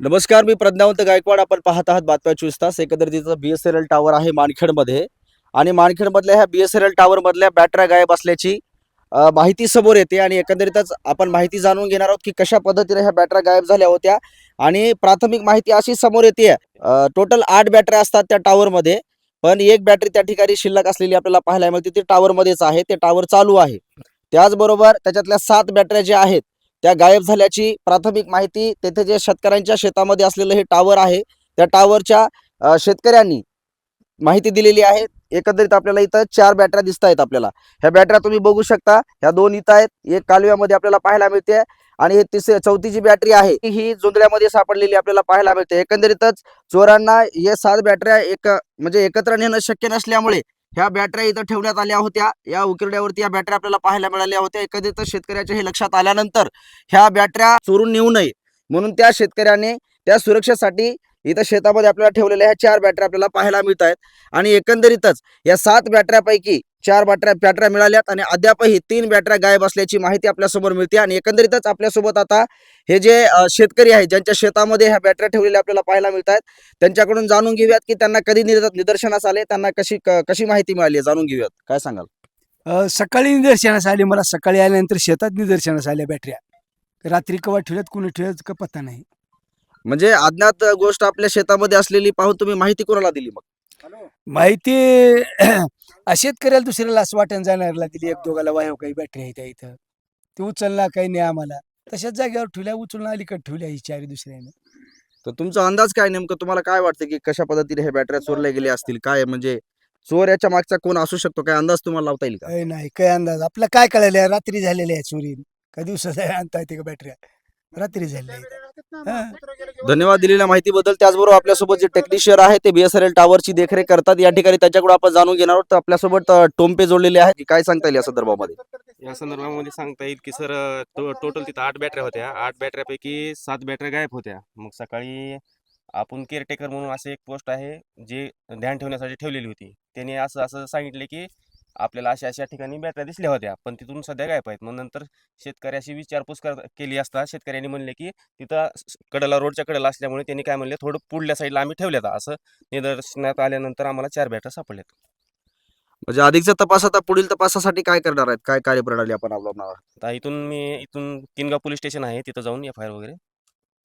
नमस्कार मी प्रज्ञावंत गायकवाड. आपण पाहत आहात बातम्या चोवीस तास तिथं B S N L tower आहे मानखेडमध्ये. आणि मानखेडमधल्या ह्या बी एस एन एल टावरमधल्या बॅटऱ्या गायब असल्याची माहिती समोर येते. आणि एकंदरीतच आपण माहिती जाणून घेणार आहोत की कशा पद्धतीने ह्या बॅटऱ्या गायब झाल्या होत्या. आणि प्राथमिक माहिती अशी समोर येते टोटल आठ बॅटऱ्या असतात त्या टावरमध्ये पण एक बॅटरी त्या ठिकाणी शिल्लक असलेली आपल्याला पाहायला मिळते. ती टावरमध्येच आहे. ते टावर चालू आहे. त्याचबरोबर त्याच्यातल्या सात बॅटऱ्या ज्या आहेत त्या गायब झाल्याची प्राथमिक माहिती तेथे जे शेतकऱ्यांच्या शेतामध्ये असलेलं हे टावर आहे त्या टावरच्या शेतकऱ्यांनी माहिती दिलेली आहे. एकंदरीत आपल्याला इथं चार बॅटऱ्या दिसत आहेत आपल्याला. ह्या बॅटऱ्या तुम्ही बघू शकता. ह्या दोन इथं आहेत. एक कालव्यामध्ये आपल्याला पाहायला मिळते आणि हे तिसरी चौथी जी बॅटरी आहे. ही जुंदड्यामध्ये सापडलेली आपल्याला पाहायला मिळते. एकंदरीतच चोरांना हे सात बॅटऱ्या एक म्हणजे एकत्र नेणं शक्य नसल्यामुळे ह्या बॅटऱ्या इथं ठेवण्यात आल्या होत्या. या उकिरड्यावरती या बॅटऱ्या आपल्याला पाहायला मिळाल्या होत्या. एकंदरीतच शेतकऱ्याच्या हे लक्षात आल्यानंतर ह्या बॅटऱ्या चोरून नेऊ नये. म्हणून त्या शेतकऱ्याने त्या सुरक्षेसाठी इथं शेतामध्ये आपल्याला ठेवलेल्या ह्या चार बॅटऱ्या आपल्याला पाहायला मिळत आहेत आणि एकंदरीतच या सात बॅटऱ्यापैकी चार बॅटऱ्या बॅटऱ्या मिळाल्यात आणि अद्यापही तीन बॅटऱ्या गायब असल्याची माहिती आपल्यासमोर मिळते. आणि एकंदरीतच आपल्यासोबत आता हे जे शेतकरी आहेत ज्यांच्या शेतामध्ये ह्या बॅटऱ्या ठेवलेल्या आपल्याला पाहायला मिळत आहेत त्यांच्याकडून जाणून घेऊयात की त्यांना कधी निदर्शनास आले त्यांना कशी कशी माहिती मिळाली जाणून घेऊयात. काय सांगाल? सकाळी निदर्शनास आले. मला सकाळी आल्यानंतर शेतात निदर्शनास आल्या बॅटऱ्या रात्री कवा ठेवल्यात कुणी ठेवल्यात का पत्ता नाही. म्हणजे अज्ञात गोष्ट आपल्या शेतामध्ये असलेली पाहून तुम्ही माहिती कोणाला दिली मग? माहिती शेतकऱ्याला दुसऱ्याला असं वाटण जाणारला दिली एक दोघाला वाय काही बॅटरी आहे त्या इथं. ते उचलला काही नाही आम्हाला. तशाच जागेवर ठेवल्या उचलून अलीकडे ठेवल्या ही चारी दुसऱ्याने. तर तुमचा अंदाज काय नेमकं? तुम्हाला काय वाटतं की कशा पद्धतीने हे बॅटऱ्या चोरल्या गेल्या असतील? काय म्हणजे चोर याच्या मागचा कोण असू शकतो? काय अंदाज तुम्हाला लावता येईल का? काही नाही काही अंदाज? आपला काय कळायला रात्री झालेल्या आहे चोरी का दिवसाचा आणता येते का बॅटऱ्या? रात्री झालेल्या आहेत. धन्यवाद दिलेल्या माहितीबद्दल. त्याचबरोबर आपल्यासोबत जे टेक्निशियन आहे ते बीएसएनएल टावरची देखरेख करतात. या ठिकाणी त्याच्याकडून आपण जाणून घेणार आहोत. तर आपल्यासोबत अ, टोम्पे जोडलेले आहेत. काय सांगता येईल या संदर्भामध्ये? या संदर्भामध्ये सांगता येईल की सर टोटल तिथं आठ बॅटऱ्या होत्या. आठ बॅटऱ्यापैकी सात बॅटऱ्या गायब होत्या. मग सकाळी आपण केअरटेकर म्हणून असं एक पोस्ट आहे जे ध्यान ठेवण्यासाठी ठेवलेली होती. त्याने असं असं सांगितले की आपल्याला अशा अशा ठिकाणी बॅटऱ्या दिसल्या होत्या. पण तिथून सध्या गायब आहेत. मग नंतर शेतकऱ्याशी विचारपूस कर केली असता शेतकऱ्यांनी म्हणले की तिथं कडेला रोडच्या कडेला असल्यामुळे त्यांनी काय म्हणले थोडं पुढल्या साईडला आम्ही ठेवल्यात. असं निदर्शनात आल्यानंतर आम्हाला चार बॅटऱ्या सापडल्यात. म्हणजे अधिकचा तपास आता पुढील तपासासाठी काय करणार आहेत? काय कार्यप्रणाली आपण अवलंबणार आता इथून मी इथून किनगाव पोलीस स्टेशन आहे. तिथं जाऊन एफ आय आर वगैरे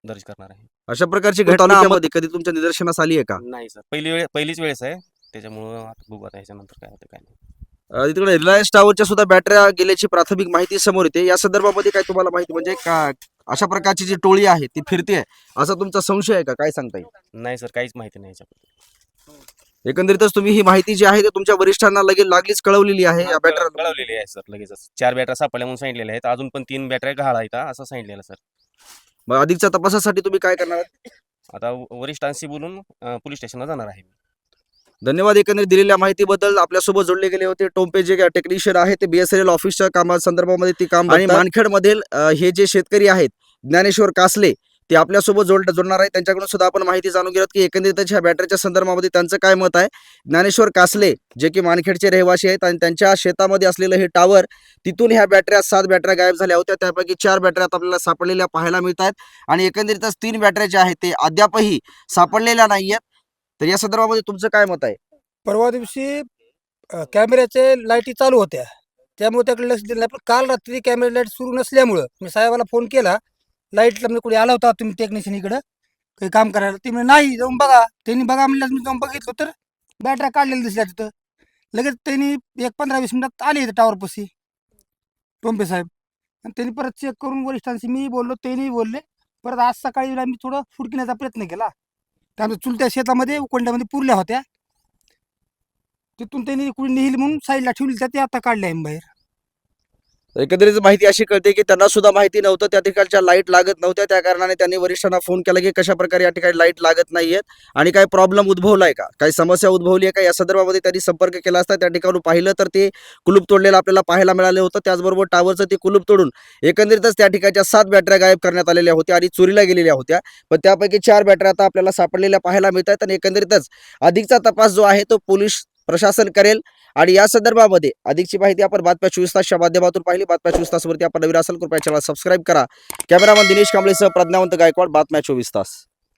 दर्ज करणार आहे. अशा प्रकारची घटना कधी तुमच्या निदर्शनास आली आहे का? नाही सर. पहिली वेळ पहिलीच वेळेस आहे. त्याच्यामुळं आता बघू आता ह्याच्यानंतर काय होतं काय नाही. तिकडे रिलायन्स टावरच्या सुद्धा बॅटऱ्या गेल्याची प्राथमिक माहिती समोर येते. या संदर्भामध्ये काय तुम्हाला माहिती म्हणजे का अशा प्रकारची जी टोळी आहे ती फिरते असा तुमचा संशय आहे का? काय सांगता येईल? नाही सर काहीच माहिती नाही एकंदरीतच तुम्ही ही माहिती जी आहे ती तुमच्या वरिष्ठांना लगेच लागलीच कळवलेली आहे या बॅटऱ्या कळवलेली आहे सर लगेचच. चार बॅटऱ्या सापडल्या म्हणून सांगितलेल्या आहेत. अजून पण तीन बॅटऱ्या गहाळ आहेत असं सांगितलेलं सर. मग अधिकच्या तपासासाठी तुम्ही काय करणार? आता वरिष्ठांशी बोलून पोलीस स्टेशनला जाणार आहे धन्यवाद एकंदरीत दिलेल्या माहितीबद्दल. आपल्यासोबत जोडले गेले होते टोम्पे जे टेक्निशियन आहे ते बीएसएनएल ऑफिसच्या कामा संदर्भामध्ये ती काम आणि मानखेड मधील हे जे शेतकरी आहेत ज्ञानेश्वर कासले ते आपल्यासोबत जोड जोडणार आहेत. त्यांच्याकडून सुद्धा आपण माहिती जाणून घेऊयात की एकंदरीतच ह्या बॅटरीच्या संदर्भामध्ये त्यांचं काय मत आहे. ज्ञानेश्वर कासले जे की मानखेडचे रहिवासी आहेत आणि त्यांच्या शेतामध्ये असलेलं हे टावर तिथून ह्या बॅटऱ्या सात बॅटऱ्या गायब झाल्या होत्या. त्यापैकी चार बॅटऱ्या आपल्याला सापडलेल्या पाहायला मिळत आहेत आणि एकंदरीतच तीन बॅटऱ्या ज्या आहेत ते अद्यापही सापडलेल्या नाही आहेत तर या संदर्भामध्ये तुमचं काय मत आहे? परवा दिवशी अ, कॅमेऱ्याचे लाईटी चालू होत्या. त्यामुळे त्याकडे लक्ष दिलं नाही. पण काल रात्री कॅमेरा लाइट सुरू नसल्यामुळं मी साहेबाला फोन केला. लाईटला म्हणजे कुठे आला होता तुम्ही टेक्निशियन इकडं? काही काम करायला? ते म्हणजे नाही जाऊन बघा. त्यांनी बघा म्हणलं मी जाऊन बघितलं तर बॅटऱ्या काढलेल्या दिसल्या तिथं. लगेच त्यांनी एक पंधरा वीस मिनिटात आले इथं टावरपाशी टोंपे साहेब. आणि त्यांनी परत चेक करून वरिष्ठांशी मी बोललो त्यांनी बोलले. परत आज सकाळी मी थोडं फुडकिण्याचा प्रयत्न केला. त्या आमच्या चुलत्या शेतामध्ये उकोंड्यामध्ये पुरल्या होत्या. तिथून त्यांनी कुणी नेली म्हणून साईडला ठेवली त्या ते आता काढल्या आहे बाहेर. एकंदरीत माहिती अशी कळते की त्यांना सुद्धा माहिती नव्हतं त्या ठिकाणच्या लाइट लागत नव्हत्या. त्या कारणाने त्यांनी वरिष्ठांना फोन केला की कशा प्रकारे या ठिकाणी लाइट लागत नाहीयेत आणि काही प्रॉब्लेम उद्भवलाय का? काही समस्या उद्भवली आहे का? या संदर्भामध्ये त्यांनी संपर्क केला असता त्या ठिकाणी पाहिलं तर ते कुलूप तोडलेलं आपल्याला पाहायला मिळालं होतं. त्याचबरोबर टावरचं ते कुलूप तोडून एकंदरीतच त्या ठिकाणच्या सात बॅटऱ्या गायब करण्यात आलेल्या होत्या आणि चोरीला गेलेल्या होत्या. पण त्यापैकी चार बॅटऱ्या आता आपल्याला सापडलेल्या पाहायला मिळत आहेत आणि एकंदरीतच अधिकचा तपास जो आहे तो पोलीस प्रशासन करेल. आणि या संदर्भामध्ये अधिकची माहिती आपण बातम्या चोवीस तासच्या माध्यमातून पाहिली. बातम्या चोवीस तासवरती आपण नवीन असाल कृपया चॅनल सबस्क्राईब करा. कॅमेरामन दिनेश कांबळेसह प्रज्ञावंत गायकवाड बातम्या चोवीस तास.